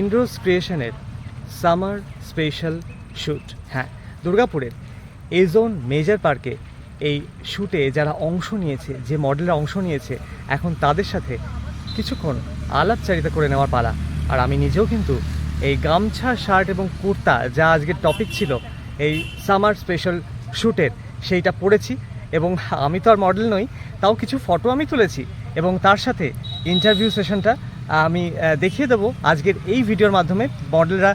ইন্ড্রোস ক্রিয়েশনের summer special shoot হ্যাঁ দুর্গাপুরের এজোন মেজর পার্কে এই শ্যুটে যারা অংশ নিয়েছে, যে মডেলরা অংশ নিয়েছে, এখন তাদের সাথে কিছুক্ষণ আলাপচারিতা করে নেওয়ার পালা। আর আমি নিজেও কিন্তু এই গামছা, শার্ট এবং কুর্তা যা আজকের টপিক ছিল, এই সামার স্পেশাল শ্যুটের সেইটা পরেছি এবং আমি তো আর মডেল নই, তাও কিছু ফটো আমি তুলেছি এবং তার সাথে ইন্টারভিউ সেশনটা আমি দেখিয়ে দেবো আজকের এই ভিডিওর মাধ্যমে মডেলরা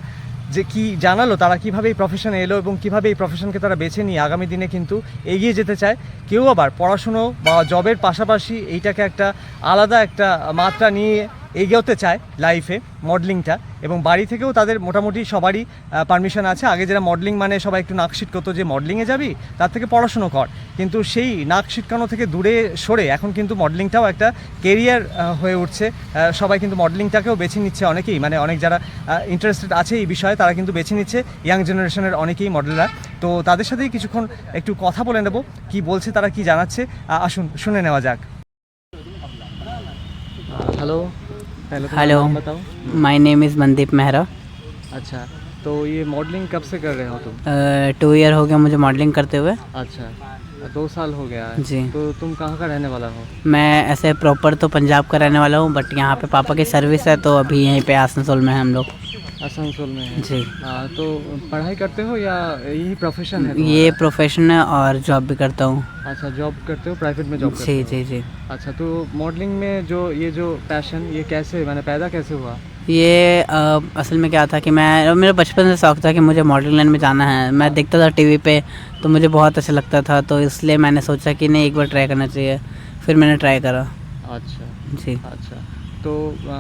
যে কি জানালো, তারা কীভাবে এই প্রফেশনে এলো এবং কীভাবে এই প্রফেশনকে তারা বেছে নিয়ে আগামী দিনে কিন্তু এগিয়ে যেতে চায়। কেউ আবার পড়াশুনো বা জবের পাশাপাশি এইটাকে একটা আলাদা একটা মাত্রা নিয়ে এগোতে চায় লাইফে মডেলিংটা এবং বাড়ি থেকেও তাদের মোটামুটি সবারই পারমিশন আছে। আগে যারা মডেলিং মানে সবাই একটু নাক ছিটকতো যে মডেলিংয়ে যাবি? তার থেকে পড়াশুনো কর। কিন্তু সেই নাক ছিটকানো থেকে দূরে সরে এখন কিন্তু মডেলিংটাও একটা কেরিয়ার হয়ে উঠছে। সবাই কিন্তু মডেলিংটাকেও বেছে নিচ্ছে অনেকেই। মানে অনেক যারা ইন্টারেস্টেড আছে এই বিষয়ে, তারা কিন্তু বেছে নিচ্ছে। ইয়াং জেনারেশনের অনেকেই মডেলরা তো তাদের সাথেই কিছুক্ষণ একটু কথা বলে নেব। কি বলছে, তারা কি জানাচ্ছে? আসুন, শুনে নেওয়া যাক। हेलो पहले तो हेलो। बताओ। My name is Mandeep Mehra अच्छा तो ये मॉडलिंग कब से कर रहे हो तुम? टू ईयर हो गया मुझे मॉडलिंग करते हुए। अच्छा दो साल हो गया है। जी। तो तुम कहाँ का रहने वाला हो? मैं ऐसे प्रॉपर तो पंजाब का रहने वाला हूँ बट यहाँ पे पापा की सर्विस है तो अभी यहीं पे आसनसोल में है हम लोग। आसनसोल में है। जी। हाँ तो पढ़ाई करते हो या यही प्रोफेशन है ये प्रोफेशन है और जॉब भी करता हूँ। अच्छा जॉब करते हो प्राइवेट में जॉब करते जी हो? जी जी। अच्छा तो मॉडलिंग में जो ये जो पैशन ये कैसे मैंने पैदा कैसे हुआ? ये अ, असल में क्या था कि मैं मेरा बचपन से शौक था कि मुझे मॉडलिंग लाइन में जाना है। मैं देखता था टीवी पे तो मुझे बहुत अच्छा लगता था तो इसलिए मैंने सोचा कि नहीं एक बार ट्राई करना चाहिए। फिर मैंने ट्राई करा। अच्छा। जी। अच्छा तो आ,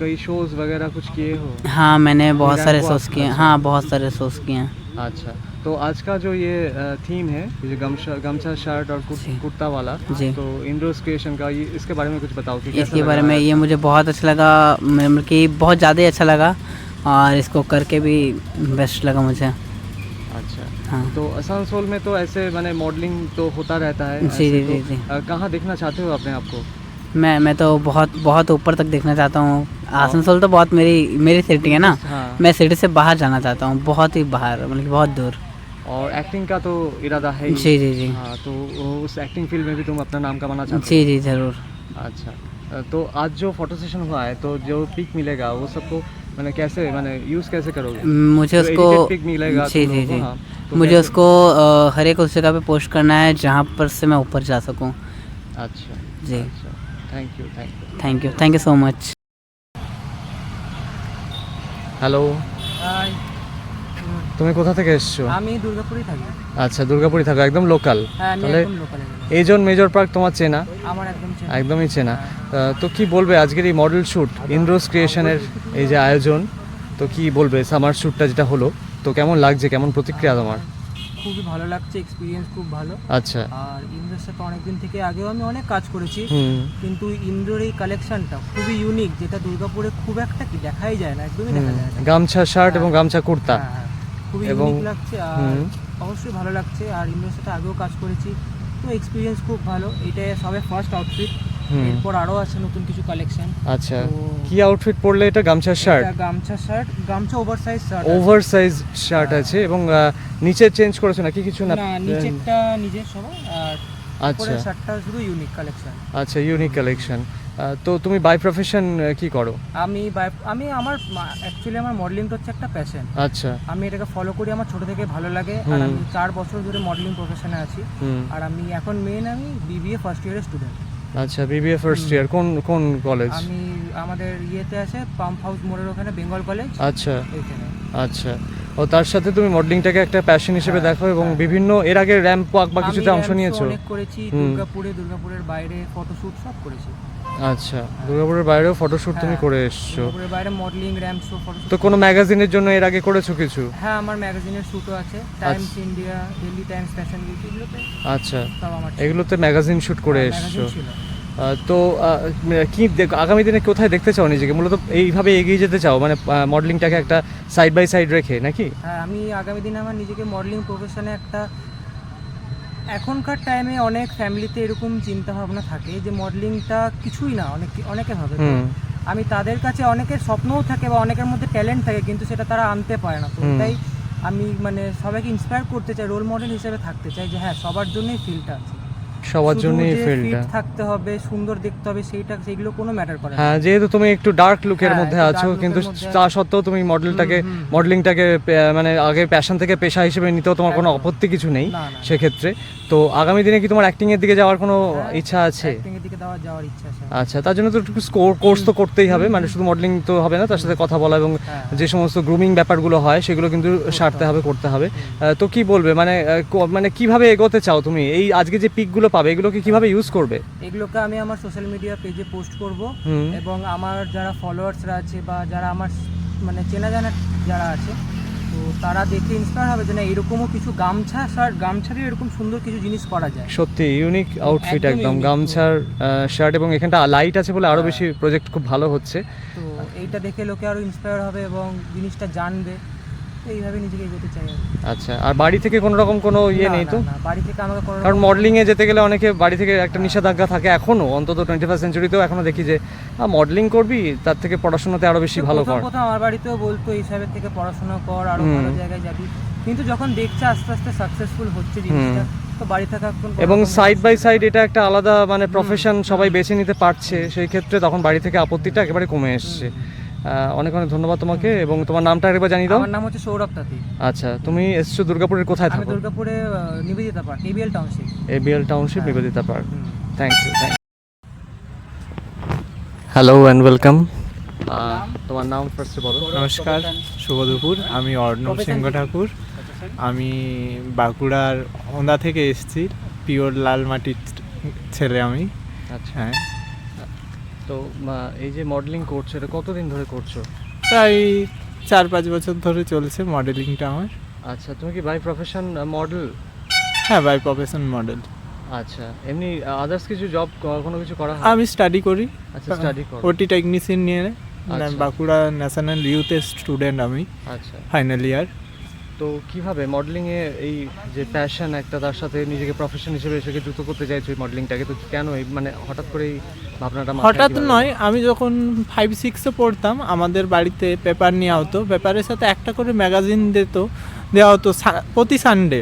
कई शोज़ वगैरह कुछ किए हो हाँ मैंने बहुत सारे आप- किए अच्छा। हाँ बहुत सारे सोच किए हैं अच्छा तो आज का जो ये थीम है ये गमछा गमछा शर्ट और। कुर्ता वाला जी। तो इंडोर्स क्रिएशन का ये इसके बारे में कुछ बताओ कि इसके बारे में ये मुझे बहुत अच्छा लगा मतलब कि बहुत ज़्यादा ही अच्छा लगा और इसको करके भी बेस्ट लगा मुझे अच्छा हाँ तो आसनसोल में तो ऐसे मैंने मॉडलिंग तो होता रहता है जी, तो, जी, जी। कहाँ देखना चाहते हो अपने आप को मैं मैं तो बहुत बहुत ऊपर तक देखना चाहता हूँ आसनसोल तो बहुत मेरी मेरी सिटी है ना। हाँ। मैं सिटी से बाहर जाना चाहता हूँ बहुत ही बाहर मतलब बहुत दूर। और एक्टिंग का तो इरादा है जी जी जी। हाँ तो उस एक्टिंग फ़ील्ड में भी तुम अपना नाम कमाना चाहते जी जी ज़रूर। अच्छा। तो आज जो फ़ोटो सेशन हुआ है तो जो पिक मिलेगा वो सबको मैंने कैसे मैंने यूज़ कैसे करोगे? मुझे जो उसको pic मिलेगा जी जी जी। हाँ, तो मुझे उसको हर एक उस जगह पे पोस्ट करना है जहाँ पर से मैं ऊपर जा सकूँ। अच्छा जी। Thank you thank you thank you thank you so much hello তুমি কোথা থেকে এসছো? আমি দুর্গাপুরই থাকি। আচ্ছা দুর্গাপুরই থাকো একদম লোকাল হ্যাঁ তাহলে একদম লোকালে এই জন মেজর পার্ক তোমার চেনা? আমার একদম চেনা। একদমই চেনা। তো কি বলবে আজকের এই মডেল শ্যুট ইন্দ্রোস ক্রিয়েশনের এই যে আয়োজন? তো কি বলবে সামার শ্যুটটা যেটা হলো? তো কেমন লাগছে কেমন প্রতিক্রিয়া তোমার? খুবই ভালো লাগছে এক্সপিরিয়েন্স খুব ভালো। আচ্ছা। আর ইন্দ্রের সাথে অনেকদিন থেকে আগেও আমি অনেক কাজ করেছি কিন্তু ইন্দ্রের এই কালেকশনটা খুবই ইউনিক যেটা দুর্গাপুরে খুব একটা কি দেখাই যায় না একদমই দেখা যায় না। গামছা শার্ট এবং গামছা কুর্তা। হ্যাঁ, হ্যাঁ। খুবই ইউনিক লাগছে আর অবশ্যই ভালো লাগছে আর ইন্দ্রের সাথে আগেও কাজ করেছি তো এক্সপিরিয়েন্স খুব ভালো এটাই সবে ফার্স্ট আউটফিট এরপর আরও আছে নতুন কিছু কালেকশন আচ্ছা। কি আউটফিট পরলে এটা গামছা শার্ট গামছা শার্ট গামছা over size shirt over size shirt আছে এবং নিচে চেঞ্জ করেছ নাকি কিছু না? না নিচেরটা নিজের সবাই আর আচ্ছা। শার্টটা শুধু ইউনিক কালেকশন আচ্ছা ইউনিক কালেকশন তো তুমি বাই প্রফেশন কি করো? আমি বাই- আমি আমার অ্যাকচুয়ালি আমার মডেলিংটা হচ্ছে একটা প্যাশন আচ্ছা। আমি এটাকে ফলো করি আমার ছোট থেকে ভালো লাগে আর আমি চার বছর ধরে মডেলিং প্রফেশনে আছি। আর আমি এখন মেন আমি বিবিএ ফার্স্ট ইয়ারের স্টুডেন্ট আচ্ছা বিবিএ ফার্স্ট ইয়ার কোন কোন কলেজ আমি আমাদের ইয়েতে আছে পাম্প হাউস মোড়ের ওখানে বেঙ্গল কলেজ আচ্ছা। আচ্ছা। ও তার সাথে তুমি মডেলিংটাকে একটা প্যাশন হিসেবে হ্যাঁ, দেখো এবং হ্যাঁ। বিভিন্ন এর আগে র্যাম্প ওয়াক বা কিছুতে অংশ নিয়েছো। অনেক করেছি দুর্গাপুরে দুর্গাপুরের বাইরে ফটোশুট সব করেছি। আচ্ছা দুর্গাপুরের বাইরেও ফটোশুট তুমি হ্যাঁ, করে এসছো। দুর্গাপুরের বাইরে মডেলিং র্যাম্প শো ফটোশুট তো কোনো ম্যাগাজিনের জন্য এর আগে করেছ কিছু? হ্যাঁ আমার ম্যাগাজিনের শ্যুটও আছে। Times India Delhi Times fashion week এগুলোতে আচ্ছা এগুলোতে ম্যাগাজিন শুট করে হ্যাঁ, এসছো। তো আহ, কি দেখ- আগামী দিনে কোথায় দেখতে চাও নিজেকে? মূলত এইভাবে এগিয়ে যেতে চাও? মানে মডেলিংটাকে একটা সাইড বাই সাইড রেখে নাকি? হ্যাঁ আমি আগামী দিনে আমার নিজেকে মডেলিং প্রফেশনে একটা এখনকার টাইমে অনেক ফ্যামিলিতে এরকম চিন্তা ভাবনা থাকে যে মডেলিংটা কিছুই না অনেক অনেকে ভাবে। আমি তাদের কাছে অনেকের স্বপ্নও থাকে বা অনেকের মধ্যে ট্যালেন্ট থাকে কিন্তু সেটা তারা আনতে পারে না। তো তাই আমি মানে সবাইকে ইন্সপায়ার করতে চাই রোল মডেল হিসেবে থাকতে চাই যে হ্যাঁ সবার জন্যই ফিল্ডটা আছে। সবার জন্য এই ফিল্ডটা থাকতে হবে সুন্দর দেখতে হবে সেইটা সেইগুলো কোনো ম্যাটার করে হ্যাঁ যেহেতু তুমি একটু ডার্ক লুকের হ্যাঁ, মধ্যে আছো কিন্তু তা সত্ত্বেও তুমি মডেলটাকে। মডেলিংটাকে মানে আগে প্যাশন থেকে পেশা হিসেবে নিতেও তোমার কোনো আপত্তি কিছু নেই। সেক্ষেত্রে। তো আগামী দিনে কি তোমার অ্যাক্টিং এর দিকে যাওয়ার কোনো হ্যাঁ, ইচ্ছা আছে। আচ্ছা তার জন্য তো একটু স্কোর কোর্স তো করতেই হবে মানে শুধু মডেলিং তো হবে না তার সাথে কথা বলা এবং হ্যাঁ। যে সমস্ত গ্রুমিং ব্যাপারগুলো হয় সেগুলো কিন্তু সারতে হবে করতে হবে। তো কি বলবে? মানে মানে কীভাবে এগোতে চাও তুমি? এই আজকে যে পিকগুলো পাবে? এগুলোকে কীভাবে ইউজ করবে? এগুলোকে আমি আমার সোশ্যাল মিডিয়া পেজে পোস্ট করব। এবং আমার যারা ফলোয়ার্সরা আছে বা যারা আমার মানে চেনা জানা যারা আছে তো তারা দেখে ইন্সপায়ার হবে যে না এরকমও কিছু গামছা শার্ট গামছা দিয়ে এরকম সুন্দর কিছু জিনিস করা যায়। সত্যি ইউনিক আউটফিট একদম গামছার শার্ট এবং এখানটা লাইট আছে বলে আরও হ্যাঁ। বেশি প্রজেক্ট খুব ভালো হচ্ছে। তো এইটা দেখে লোকে আরও ইন্সপায়ার হবে এবং জিনিসটা জানবে। এইভাবে নিজেকে এগোতে চাই আচ্ছা আর বাড়ি থেকে কোনো রকম কোনো ইয়ে নেই তো? বাড়ি থেকে আমাকে কোনো কারণ মডেলিং এ যেতে গেলে অনেকে বাড়ি থেকে একটা নিষেধাজ্ঞা থাকে এখনও অন্তত টোয়েন্টি ফার্স্ট সেঞ্চুরিতেও এখনও দেখি যে মডেলিং করবি তার থেকে পড়াশোনাতে আরও বেশি ভালো কর। প্রথম আমার বাড়িতেও বলতো এই হিসাবের থেকে পড়াশোনা কর আরও ভালো জায়গায় যাবি। কিন্তু যখন দেখছে আস্তে আস্তে সাকসেসফুল হচ্ছে জিনিসটা তো বাড়ি থাকা এখন এবং সাইড বাই সাইড এটা একটা আলাদা মানে প্রফেশন সবাই বেছে নিতে পারছে সেই ক্ষেত্রে তখন বাড়ি থেকে আপত্তিটা একেবারে কমে এসছে। অনেক অনেক ধন্যবাদ তোমাকে এবং তোমার নামটা একবার জানিয়ে দাও। আমার নাম হচ্ছে সৌরভ তাঁতি। আচ্ছা তুমি এসছো দুর্গাপুরের কোথায় আমি থাকো? দুর্গাপুরে Nivedita park ABL township. ABL township হ্যাঁ। Nivedita park. Thank you thank hello and welcome তোমার নাম ফার্স্টে বলো। নমস্কার শুভ দুপুর। আমি অর্ণব সিংহ ঠাকুর। আমি বাঁকুড়ার ওন্দা থেকে এসেছি। পিওর লাল মাটির ছেলে আমি। আচ্ছা। হ্যাঁ। তো এই যে মডেলিং করছ এটা কতদিন ধরে করছ? প্রায় চার পাঁচ বছর ধরে চলছে মডেলিংটা আমার। আচ্ছা তুমি কি বাই প্রফেশন মডেল হ্যাঁ বাই প্রফেশন মডেল আচ্ছা এমনি আদার্স কিছু জব কোনো কিছু করা হয়? আমি স্টাডি করি। আচ্ছা স্টাডি করো। ওটি টেকনিশিয়ান নিয়ে আচ্ছা। বাঁকুড়া ন্যাশনাল ইউথের স্টুডেন্ট আমি আচ্ছা। ফাইনাল ইয়ার তো কীভাবে মডেলিং এ এই যে প্যাশন একটা তার সাথে নিজেকে প্রফেশন হিসেবে সেকে যুক্ত করতে চাইছো এই মডেলিংটাকে তো কেন এই মানে হঠাৎ করে এই ভাবনাটা হঠাৎ নয় আমি যখন ফাইভ সিক্সে পড়তাম আমাদের বাড়িতে পেপার নেওয়া হতো। পেপারের সাথে একটা করে ম্যাগাজিন দিত দেওয়া হতো প্রতি সানডে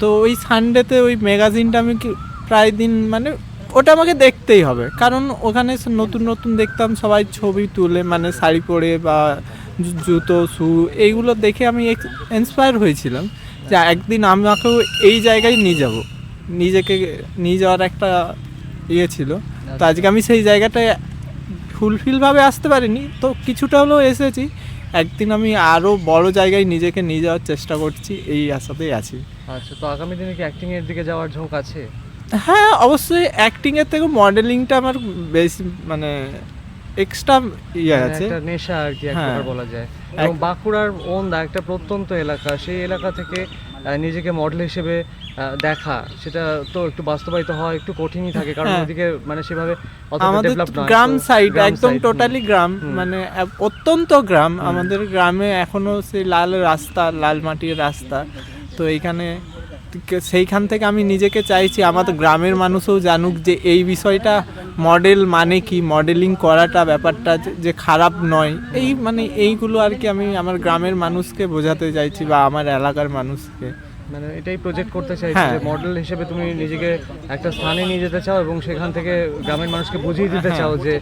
তো ওই সানডেতে ওই ম্যাগাজিনটা আমি প্রায় দিন মানে ওটা আমাকে দেখতেই হবে। কারণ ওখানে নতুন নতুন দেখতাম সবাই ছবি তুলে মানে শাড়ি পরে বা জুতো শু এইগুলো দেখে আমি ইন্সপায়ার হয়েছিলাম যে একদিন আমাকেও এই জায়গায় নিয়ে যাব। নিজেকে নিয়ে যাওয়ার একটা ইয়ে ছিল। তো আজকে আমি সেই জায়গাটায় ফুলফিলভাবে আসতে পারিনি। তো কিছুটা হলেও এসেছি। একদিন আমি আরও বড় জায়গায় নিজেকে নিয়ে যাওয়ার চেষ্টা করছি এই আশাতেই আছি। আচ্ছা তো আগামী দিনে কি অ্যাক্টিং এর দিকে যাওয়ার ঝোঁক আছে? হ্যাঁ অবশ্যই অ্যাক্টিংয়ের থেকে মডেলিংটা আমার বেশি মানে এক্সট্রা ইয়ে মানে আছে। একটা নেশা আর কি এক হ্যাঁ। বলা যায়। এবং বাঁকুড়ার ওন্দা একটা প্রত্যন্ত এলাকা সেই এলাকা থেকে নিজেকে মডেল হিসেবে দেখা সেটা তো একটু বাস্তবায়িত একটু কঠিনই থাকে কারণ হ্যাঁ। ওদিকে মানে সেভাবে আমাদের গ্রাম সাইড একদম টোটালি গ্রাম মানে অত্যন্ত গ্রাম। আমাদের গ্রামে এখনও সেই লাল রাস্তা লাল মাটির রাস্তা। তো এইখানে সেইখান থেকে আমি নিজেকে চাইছি আমাদের গ্রামের মানুষও জানুক যে এই বিষয়টা মডেল মানে কি? মডেলিং করাটা ব্যাপারটা যে- খারাপ নয়। এই মানে এইগুলো আর কি আমি আমার গ্রামের মানুষকে বোঝাতে চাইছি বা আমার এলাকার মানুষকে। মানে এটাই প্রজেক্ট করতে চাইছি হ্যাঁ। যে মডেল হিসেবে তুমি নিজেকে একটা স্থানে নিয়ে যেতে চাও এবং সেখান থেকে গ্রামের মানুষকে বুঝিয়ে দিতে হ্যাঁ। চাও যে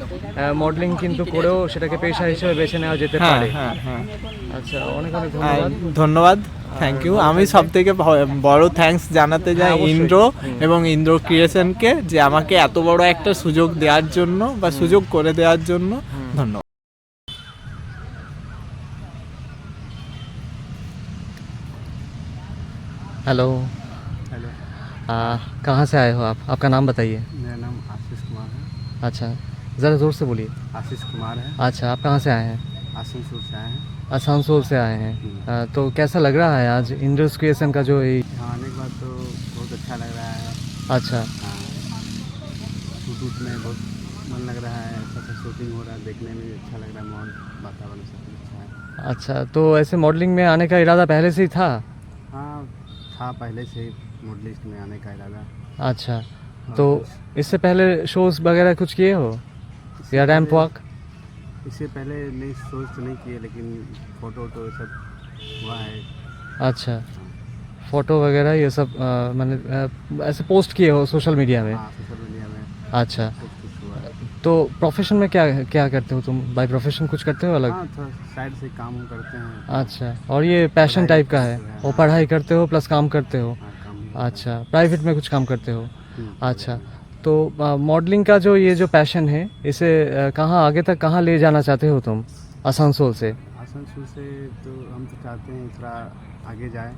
মডেলিং কিন্তু করেও সেটাকে পেশা হিসেবে বেছে নেওয়া যেতে হ্যাঁ পারে। হ্যাঁ হ্যাঁ। আচ্ছা অনেক অনেক ধন্যবাদ। ধন্যবাদ। থ্যাংক ইউ আমি সব থেকে বড় থ্যাঙ্কস জানাতে হ্যাঁ, যাই অবশ্যই। ইন্দ্র হুম। এবং ইন্দ্র ক্রিয়েশনকে যে আমাকে এত বড় একটা সুযোগ দেওয়ার জন্য বা সুযোগ করে দেওয়ার জন্য ধন্যবাদ हेलो हेलो आ, कहाँ से आए हो आप आपका नाम बताइए मेरा नाम आशीष कुमार है अच्छा ज़रा ज़ोर से बोलिए आशीष कुमार है अच्छा आप कहाँ से आए हैं आसनसोल से आए हैं आसानसोल से आए हैं। तो कैसा लग रहा है आज इंडोर्स क्रिएशन का जो ये आने के बाद तो बहुत अच्छा लग रहा है। अच्छा। हाँ शूट में बहुत मन लग रहा है अच्छा अच्छा शूटिंग हो रहा है देखने में भी अच्छा लग रहा है वातावरण सब अच्छा है। अच्छा तो ऐसे मॉडलिंग में आने का इरादा पहले से ही था? हाँ था पहले से ही मॉडलिस्ट में आने का इरादा। अच्छा तो इससे पहले शोज़ वगैरह कुछ किए हो? या रैम्प वॉक इससे पहले नहीं सोच तो नहीं किए लेकिन फ़ोटो ये सब हुआ है। अच्छा। फ़ोटो वगैरह ये सब मैंने ऐसे पोस्ट किए हो सोशल मीडिया में? हाँ सोशल मीडिया में। अच्छा। है। तो प्रोफेशन में क्या क्या करते हो तुम? बाय प्रोफेशन कुछ करते हो अलग? हाँ साइड से काम करते हैं। अच्छा। और ये पैशन टाइप का है? वो हाँ। पढ़ाई करते हो प्लस काम करते हो? हाँ काम अच्छा। प्राइवेट में कुछ काम करते हो? हम्म। अच्छा। तो मॉडलिंग का जो ये जो पैशन है इसे कहाँ आगे तक कहाँ ले जाना चाहते हो तुम आसनसोल से? आसनसोल से तो हम तो चाहते हैं थोड़ा आगे जाए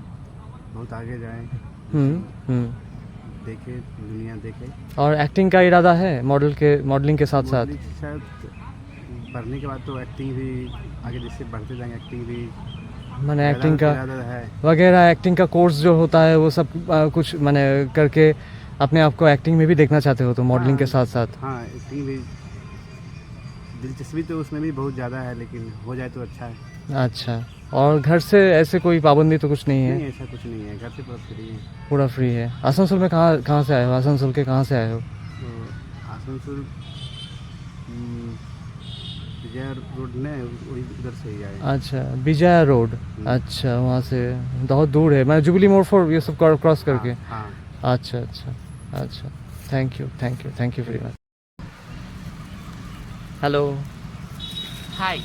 बहुत आगे जाए। हम्म हम्म। देखे दुनिया देखे। और एक्टिंग का इरादा है मॉडल के मॉडलिंग के साथ साथ शायद पढ़ने के बाद तो एक्टिंग भी आगे जैसे बढ़ते जाएँगे एक्टिंग भी मैंने एक्टिंग का वगैरह एक्टिंग का कोर्स जो होता है वो सब अ, कुछ मैंने करके अपने आप को एक्टिंग में भी देखना चाहते हो तो मॉडलिंग के साथ साथ हाँ एक्टिंग भी दिलचस्पी तो उसमें भी बहुत ज़्यादा है लेकिन हो जाए तो अच्छा है। अच्छा। और घर से ऐसे कोई पाबंदी तो कुछ नहीं नहीं है ऐसा कुछ नहीं है। घर से पूरा फ्री है। पूरा फ्री है। आसनसोल में कहाँ कहाँ से आए हो? आसनसोल के कहाँ से आए हो? तो आसनसोल हम्म, विजय रोड ने उधर से ही आए। अच्छा विजया रोड। अच्छा वहाँ से बहुत दूर है। मैं जुबली मोड़ फॉर ये सब क्रॉस करके। हाँ हाँ। अच्छा अच्छा। আচ্ছা thank you thank you thank you very much hello hi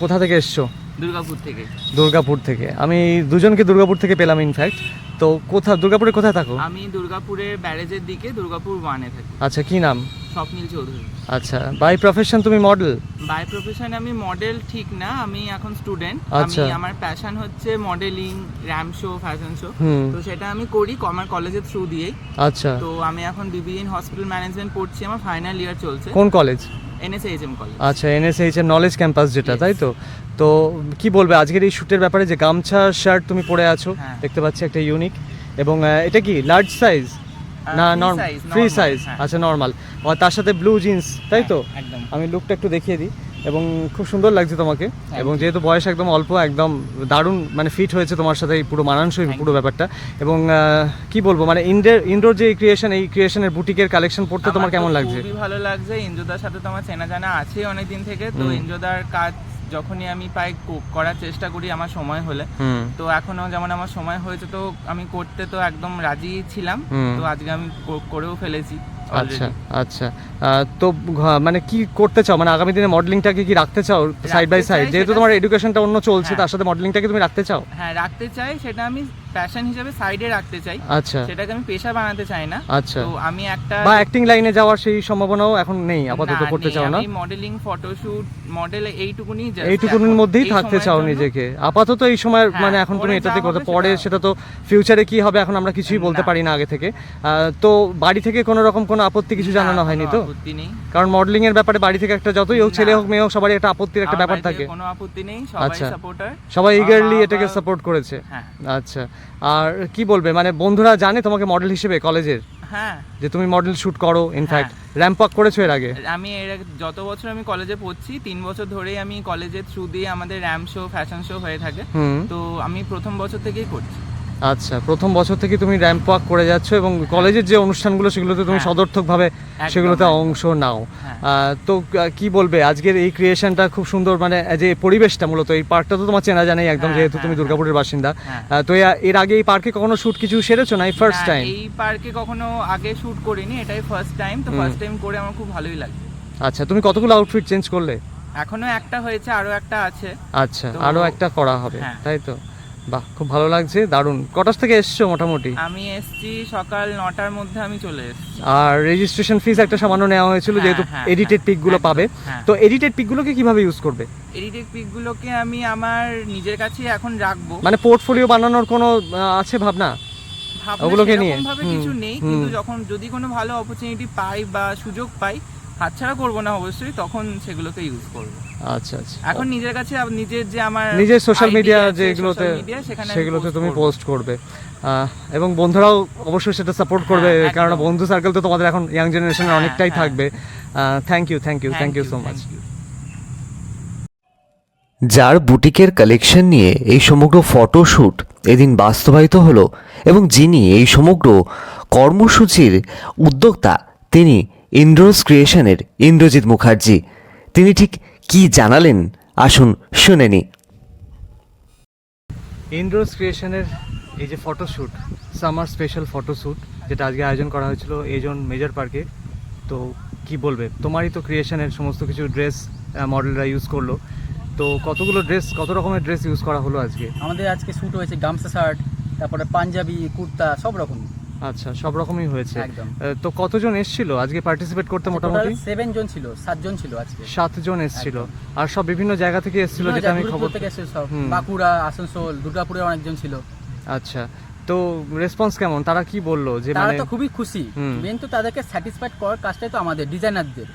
কোথা থেকে এসছো? দুর্গাপুর থেকে। দুর্গাপুর থেকে। আমি দুজনকে দুর্গাপুর থেকে পেলাম ইনফ্যাক্ট তো কোথা দুর্গাপুরে কোথায় থাকো? আমি দুর্গাপুরের ব্যারেজের দিকে দুর্গাপুর ওয়ানে থাকি। আচ্ছা কি নাম? স্বপ্নীল চৌধুরী আচ্ছা বাই প্রফেশন তুমি মডেল বাই প্রফেশন আমি মডেল ঠিক না আমি এখন স্টুডেন্ট আচ্ছা। আমি আমার প্যাশন হচ্ছে modelling ramp show fashion show তো সেটা আমি করি আমার কলেজের থ্রু দিয়েই। আচ্ছা। তো আমি এখন বিবিএন হসপিটাল ম্যানেজমেন্ট পড়ছি আমার ফাইনাল ইয়ার চলছে। কোন কলেজ এনএসএইচএম কলেজ আচ্ছা এনএসএইচ এর নলেজ ক্যাম্পাস যেটা তাই তো? তো কি বলবে আজকের এই শ্যুটের ব্যাপারে যে গামছা শার্ট তুমি পরে আছো হ্যাঁ। দেখতে পাচ্ছি একটা ইউনিক এবং এটা কি লার্জ সাইজ না free ফ্রি সাইজ হ্যাঁ। আচ্ছা নর্মাল আর তার সাথে ব্লু জিন্স তাই তো? আমি লুকটা একটু দেখিয়ে দিই। এবং খুব সুন্দর লাগছে তোমাকে। এবং যেহেতু বয়স একদম অল্প একদম দারুণ মানে ফিট হয়েছে তোমার সাথে এই পুরো মানানসই পুরো ব্যাপারটা। এবং কি বলব মানে ইন্ডোর ইন্ডোর যে ক্রিয়েশন এই ক্রিয়েশনের বুটিকের কালেকশন পড়তে তোমার কেমন লাগছে? খুবই ভালো লাগছে। ইন্দ্রদার সাথে তো আমার চেনা জানা আছে অনেক দিন থেকে। তো হুম। ইন্দ্রদার কাজ যখনই আমি পাই করার চেষ্টা করি আমার সময় হলে। তো এখনও যেমন আমার সময় হয়েছে তো আমি করতে তো একদম রাজি ছিলাম। তো আজকে আমি করেও ফেলেছি আচ্ছা আচ্ছা। তো মানে কি করতে চাও? মানে আগামী দিনে মডেলিংটাকে কি রাখতে চাও? সাইড বাই সাইড যেহেতু তোমার এডুকেশনটা অন্য চলছে হ্যাঁ। তার সাথে মডেলিংটাকে তুমি রাখতে চাও? হ্যাঁ রাখতে চাই সেটা আমি প্যাশন হিসেবে সাইডে রাখতে চাই। আচ্ছা। সেটাকে আমি পেশা বানাতে চাই না। আচ্ছা। তো আমি একটা বা অ্যাক্টিং লাইনে যাওয়ার সেই সম্ভাবনাও এখন নেই আপাতত করতে চাও না? আমি মডেলিং ফটোশুট মডেল এইটুকুনি এইটুকুনির মধ্যেই থাকতে চাও নিজেকে। আপাতত এই সময় হ্যাঁ, মানে এখন তুমি এটাতে করতে পরে সেটা- তো ফিউচারে কি হবে এখন আমরা কিছুই বলতে পারি না আগে থেকে। তো বাড়ি থেকে কোনো রকম কোনো আপত্তি কিছু জানানো হয়নি তো? কারণ মডেলিং এর ব্যাপারে বাড়ি থেকে একটা যতই হোক ছেলে হোক মেয়ে হোক সবারই একটা আপত্তির একটা ব্যাপার থাকে। কোনো আপত্তি নেই সবাই আচ্ছা। সাপোর্টার সবাই ইগারলি এটাকে সাপোর্ট করেছে। হ্যাঁ। আচ্ছা। আর কি বলবে? মানে বন্ধুরা জানে তোমাকে মডেল হিসেবে কলেজের। হ্যাঁ। যে তুমি মডেল শুট করো ইনফ্যাক্ট হ্যাঁ। র্যাম্প আপ করেছ এর আগে? আমি এর আগে- যত বছর আমি কলেজে পড়ছি তিন বছর ধরেই আমি কলেজের থ্রু দিয়ে আমাদের র্যাম শো ফ্যাশন শো হয়ে থাকে। তো আমি প্রথম বছর থেকেই করছি। আচ্ছা প্রথম বছর থেকে তুমি র্যাম্প ওয়াক করে যাচ্ছ এবং কলেজের যে অনুষ্ঠানগুলো সেগুলোতে তুমি হ্যাঁ। সদর্থকভাবে সেগুলোতে অংশ নাও। হ্যাঁ। তো কি বলবে? আজকের এই ক্রিয়েশনটা খুব সুন্দর মানে যে পরিবেশটা মূলত এই পার্কটা তো তোমার চেনা জানাই একদম হ্যাঁ, যেহেতু হ্যাঁ, তুমি। দুর্গাপুরের বাসিন্দা। তো এর আগে এই পার্কে কখনো শুট কিছু সেরেছো না এই ফার্স্ট টাইম এই পার্কে কখনো আগে শুট করিনি এটাই ফার্স্ট টাইম তো ফার্স্ট টাইম করে আমার খুব ভালোই লাগে আচ্ছা তুমি কতগুলো আউটফিট চেঞ্জ করলে? এখনও একটা হয়েছে আরও একটা আছে। আচ্ছা আরও একটা করা হবে। তাই তো? বাহ খুব ভালো লাগছে দারুণ। কটার থেকে এসছো মোটামুটি? আমি এসছি সকাল নটার মধ্যে আমি চলে এসেছি। আর রেজিস্ট্রেশন ফিস একটা সামান্য নেওয়া হয়েছিল হ্যাঁ, যেহেতু এডিটেড হ্যাঁ, পিকগুলো পাবে। হ্যাঁ। তো এডিটেড পিকগুলোকে কীভাবে ইউজ করবে? এডিটেড পিকগুলোকে আমি আমার নিজের কাছে এখন রাখব। মানে পোর্টফোলিও বানানোর কোনো আছে ভাবনা? ওগুলোকে নিয়ে? ভাবে কিছু নেই কিন্তু যখন যদি কোনো ভালো অপরচুনিটি পাই বা সুযোগ পাই হাতছাড়া করব না অবশ্যই তখন সেগুলোকে ইউজ করব। আচ্ছা আচ্ছা। এখন নিজের কাছে নিজের যে আমার নিজের সোশ্যাল মিডিয়া যেগুলোতে সেগুলোতে তুমি পোস্ট করবে। এবং বন্ধুরাও অবশ্যই সেটা সাপোর্ট করবে হ্যাঁ, কারণ বন্ধু সার্কেল তো তোমাদের এখন ইয়াং জেনারেশনের হ্যাঁ, অনেকটাই হ্যাঁ। থাকবে। Thank you thank you thank you so much যার বুটিকের কালেকশন নিয়ে এই সমগ্র ফটোশ্যুট এদিন বাস্তবায়িত হলো এবং যিনি এই সমগ্র কর্মসূচির উদ্যোক্তা তিনি ইন্দ্রোস ক্রিয়েশনের ইন্দ্রজিৎ মুখার্জি। তিনি ঠিক কি জানালেন? আসুন শুনে নি। ইন্ডোর ক্রিয়েশনের এই যে ফটোশ্যুট সামার স্পেশাল ফটোশ্যুট যেটা আজকে আয়োজন করা হয়েছিল এজন মেজর পার্কে তো কি বলবে? তোমারই তো ক্রিয়েশনের সমস্ত কিছু ড্রেস মডেলরা ইউজ করল। তো কতগুলো ড্রেস কত রকমের ড্রেস ইউজ করা হলো আজকে? আমাদের আজকে শ্যুট হয়েছে গামছা শার্ট তারপরে পাঞ্জাবি কুর্তা সব রকম আচ্ছা সব রকমই হয়েছে। একদম। তো কতজন এসেছিল? আজকে পার্টিসিপেট করতে মোটামুটি? সেভেন জন ছিল সাতজন ছিল আজকে। সাতজন এসেছিল। আর সব বিভিন্ন জায়গা থেকে এসেছিল যেটা আমি খবর থেকে এসেছে সব। বাঁকুড়া আসানসোল দুর্গাপুরে অনেকজন ছিল। আচ্ছা তো রেসপন্স কেমন? তারা কি বলল যে তারা মানে তো খুবই খুশি। মেন তো তাদেরকে স্যাটিসফাইড করার কাজটাই তো আমাদের ডিজাইনারদের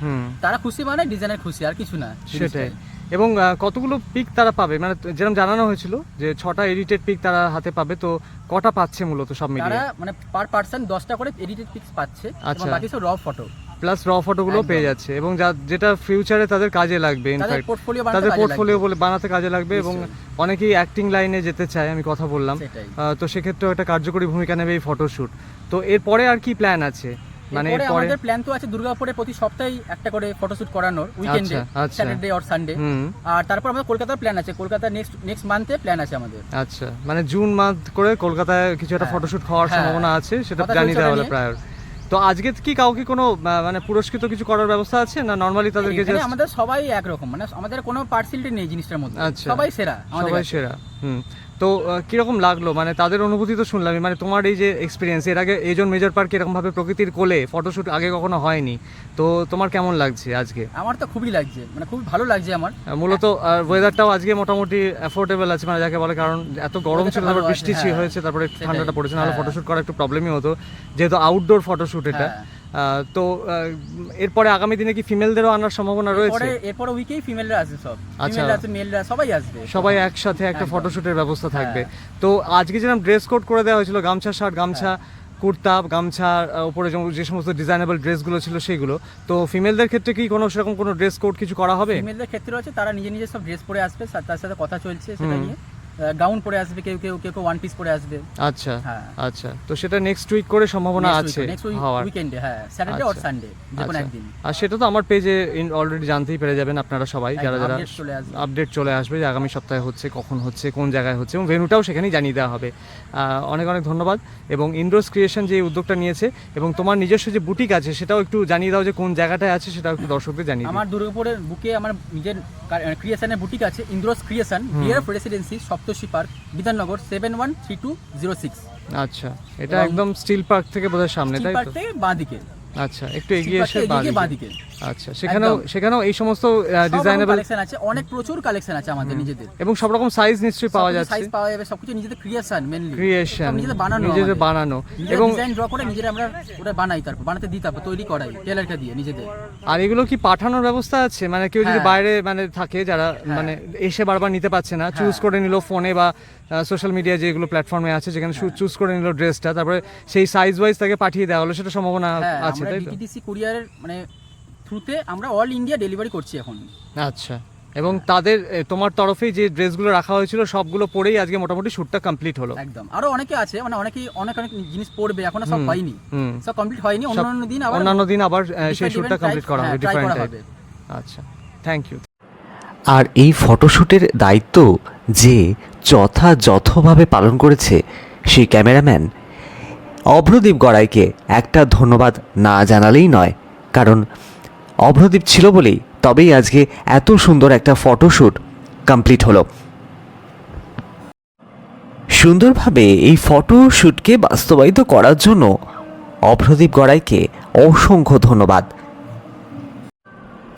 তারা খুশি মানে ডিজাইনার খুশি আর কিছু না। সেটাই। এবং কতগুলো পিক তারা পাবে? মানে যেরকম জানানো হয়েছিল যে ছটা এডিটেড পিক তারা হাতে পাবে তো কটা পাচ্ছে মূলত সব তারা মিলিয়ে মানে পার পার্সন দশটা করে এডিটেড পিক্স পাচ্ছে আচ্ছা। বাকি সব র ফটো প্লাস র ফটোগুলো। পেয়ে যাচ্ছে এবং যা যেটা ফিউচারে তাদের কাজে লাগবে ইনফ্যাক্ট তাদের পোর্টফোলিও বলে বানাতে কাজে লাগবে এবং অনেকেই অ্যাক্টিং লাইনে যেতে চায় আমি কথা বললাম। তো সেক্ষেত্রেও একটা কার্যকরী ভূমিকা নেবে এই ফটোশ্যুট তো এরপরে আর কি প্ল্যান আছে? মানে আমাদের প্ল্যান তো আছে দুর্গাপুরে প্রতি সপ্তাহে একটা করে ফটোশুট করানোর উইকেন্ডে। স্যাটারডে অর সানডে আর তারপর আমাদের কলকাতার প্ল্যান আছে কলকাতা নেক্সট নেক্সট মান্থে প্ল্যান আছে আমাদের আচ্ছা মানে জুন মান্থ করে কলকাতায় কিছু একটা হ্যাঁ। ফটোশুট হওয়ার হ্যাঁ। সম্ভাবনা আছে সেটা জানিয়ে দেওয়া হলো প্রায় তো আজকে কি কাউকে কোনো মানে পুরস্কৃত কিছু করার ব্যবস্থা আছে না নর্মালি তাদেরকে আমাদের সবাই একরকম মানে আমাদের কোনো পার্সিলিটি নেই জিনিসটার মধ্যে আচ্ছা। সবাই সেরা সবাই সেরা হুম। তো কীরকম লাগল? মানে তাদের অনুভূতি তো শুনলামই মানে তোমার এই যে এক্সপিরিয়েন্স এর আগে এজন মেজর পার্ক এরকমভাবে প্রকৃতির কোলে ফটোশ্যুট আগে কখনো হয়নি। তো তোমার কেমন লাগছে আজকে? আমার তো খুবই লাগছে। মানে খুবই ভালো লাগছে আমার। মূলত ওয়েদারটাও আজকে মোটামুটি অ্যাফোর্ডেবল আছে মানে যাকে বলে কারণ এত গরম ছিল তারপর বৃষ্টি হ্যাঁ। হয়েছে তারপরে ঠান্ডাটা পড়েছে নাহলে হ্যাঁ। ফটোশুট করা একটু প্রবলেমই হতো। যেহেতু আউটডোর ফটোশ্যুট এটা হ্যাঁ। তো এরপরে আগামী দিনে কি ফিমেলদেরও আনার সম্ভাবনা রয়েছে? এরপরে এরপরে উইকেই ফিমেলরা আসবে সব। আচ্ছা। মেলরা সবাই আসবে। সবাই একসাথে একটা। ফটোশুটের ব্যবস্থা থাকবে। হ্যাঁ। তো আজকে যেরকম ড্রেস কোড করে দেওয়া হয়েছিল গামছা শার্ট গামছা কুর্তা গামছা উপরে যে সমস্ত ডিজাইনেবল ড্রেসগুলো ছিল সেগুলো। তো ফিমেলদের ক্ষেত্রে কি কোনো সেরকম কোনো ড্রেস কোড কিছু করা হবে? ফিমেলদের ক্ষেত্রে আছে তারা নিজে নিজে সব ড্রেস পরে আসবে তার সাথে কথা চলছে সেটা নিয়ে। গাউন পরে আসবে কেউ কেউ কেউ কেউ ওয়ান পিস পরে আসবে আচ্ছা হ্যাঁ আচ্ছা তো সেটা নেক্সট উইক করে সম্ভাবনা আছে হওয়ার উইকেন্ডে হ্যাঁ স্যাটারডে অর। সানডে যে কোনো। একদিন আর সেটা তো আমার পেজে অলরেডি জানতেই পেরে যাবেন আপনারা সবাই যারা যারা। আপডেট চলে আসবে যে আগামী সপ্তাহে হচ্ছে কখন হচ্ছে কোন জায়গায় হচ্ছে এবং ভেনুটাও সেখানেই জানিয়ে দেওয়া হবে অনেক অনেক ধন্যবাদ এবং ইন্ডোস ক্রিয়েশন যে উদ্যোগটা নিয়েছে এবং তোমার নিজস্ব যে বুটিক আছে সেটাও একটু জানিয়ে দাও যে কোন জায়গাটায় আছে সেটাও একটু দর্শকদের জানিয়ে। আমার দুর্গাপুরের বুকে আমার নিজের ক্রিয়েশনের বুটিক আছে Indra's creation bear residency Saptarshi park Bidhannagar seven one three two zero six আচ্ছা এটা একদম স্টিল পার্ক থেকে বোধহয় সামনে তাই তো? থেকে বাঁ দিকে। আচ্ছা একটু এগিয়ে এসে বাঁ দিকে। আচ্ছা সেখানেও সেখানেও এই সমস্ত ডিজাইনেবল কালেকশন আছে অনেক প্রচুর কালেকশন আছে আমাদের নিজেদের। এবং সব রকম সাইজ নিশ্চয়ই পাওয়া যাচ্ছে। সাইজ পাওয়া যাবে সবকিছু নিজেদের ক্রিয়েশন মেনলি ক্রিয়েশন নিজেদের বানানো নিজেদের বানানো। এবং ডিজাইন ড্র করে নিজেরা আমরা ওটা বানাই তারপর বানাতে দিই তারপর তৈরি করাই টেলারকে দিয়ে নিজেদের। আর এগুলো কি পাঠানোর ব্যবস্থা আছে? মানে কেউ যদি হ্যাঁ। বাইরে মানে থাকে যারা মানে এসে বারবার নিতে পারছে না চুজ হ্যাঁ। করে নিল ফোনে বা সোশ্যাল মিডিয়া যেগুলো প্ল্যাটফর্মে আছে যেখানে হ্যাঁ। চুজ করে নিল ড্রেসটা তারপরে সেই সাইজ ওয়াইজ তাকে পাঠিয়ে দেওয়া হলো সেটা সম্ভাবনা হ্যাঁ আছে তাই তো? কুরিয়ারের মানে থ্রুতে আমরা অল ইন্ডিয়া ডেলিভারি করছি এখন। আচ্ছা। এবং তাদের তোমার তরফে যে ড্রেসগুলো রাখা হয়েছিল সবগুলো পরেই আজকে মোটামুটি শ্যুটটা কমপ্লিট হলো। একদম। আরও অনেকে আছে মানে অনেকে অনেক অনেক জিনিস পড়বে এখনও সব হুম সব কমপ্লিট হয়নি অন্যান্য দিন আবার অন্যান্য দিন আবার সেই শ্যুটটা কমপ্লিট করা হবে হ্যাঁ, ডিফারেন্ট টাইপ হবে। আচ্ছা থ্যাংক ইউ আর এই ফটোশ্যুটের দায়িত্ব যে যথাযথভাবে পালন করেছে সেই ক্যামেরাম্যান অভ্রদীপ গড়াইকে একটা ধন্যবাদ না জানালেই নয়। কারণ অভ্রদীপ ছিল বলেই তবেই আজকে এত সুন্দর একটা ফটোশ্যুট কমপ্লিট হলো। সুন্দরভাবে এই ফটোশ্যুটকে বাস্তবায়িত করার জন্য অভ্রদীপ গড়াইকে অসংখ্য ধন্যবাদ।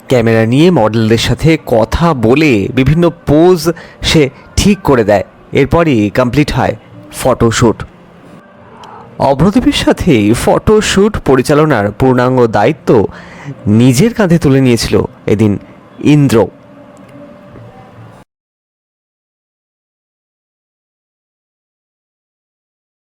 ক্যামেরা নিয়ে মডেলদের সাথে কথা বলে বিভিন্ন পোজ সে ঠিক করে দেয়। এরপরই কমপ্লিট হয় ফটোশ্যুট। অভ্রদীপের সাথে ফটোশ্যুট পরিচালনার পূর্ণাঙ্গ দায়িত্ব নিজের কাঁধে তুলে নিয়েছিল এদিন ইন্দ্র।